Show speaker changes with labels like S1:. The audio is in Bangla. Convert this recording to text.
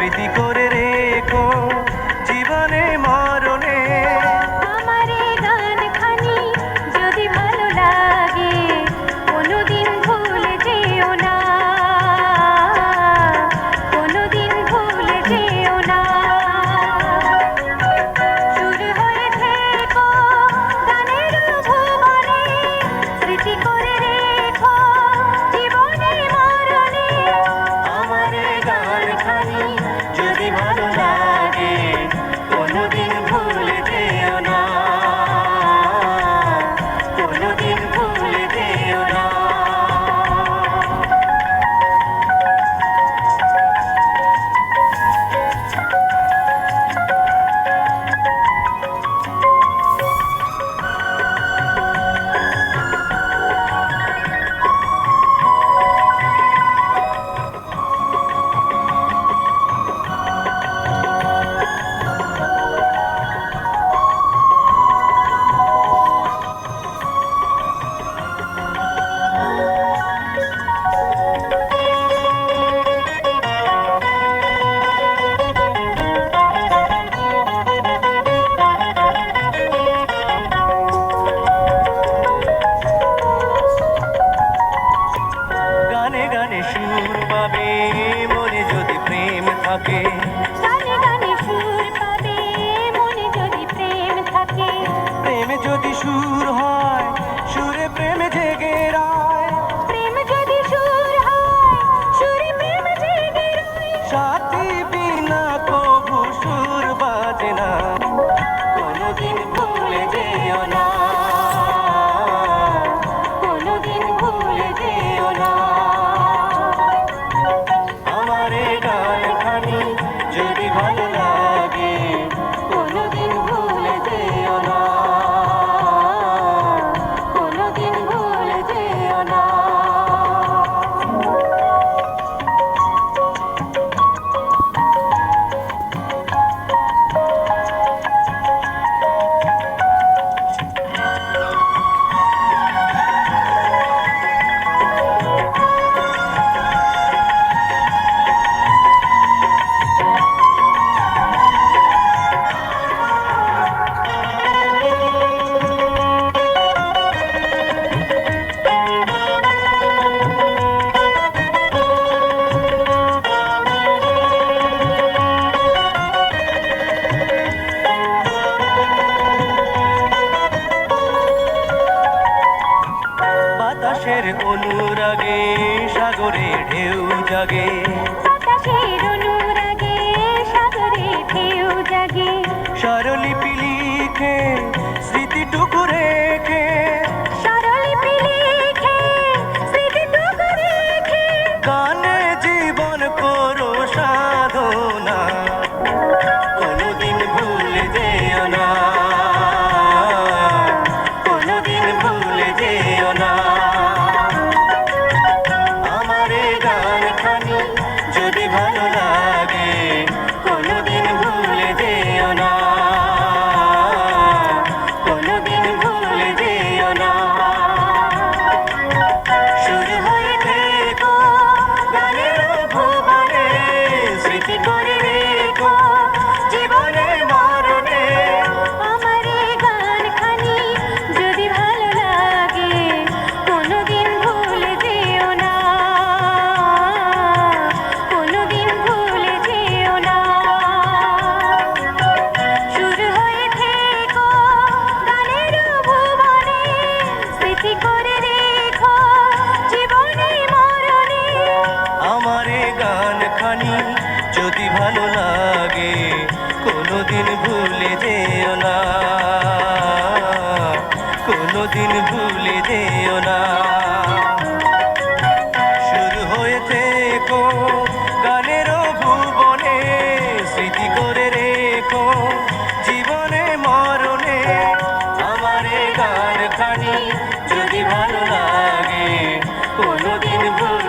S1: প্রীতি করে অনুরাগে সাগরে ঢেউ জাগে।
S2: বাতাসের অনুরাগে সাগরে ঢেউ জাগে।
S1: স্বরলিপি লিখে you.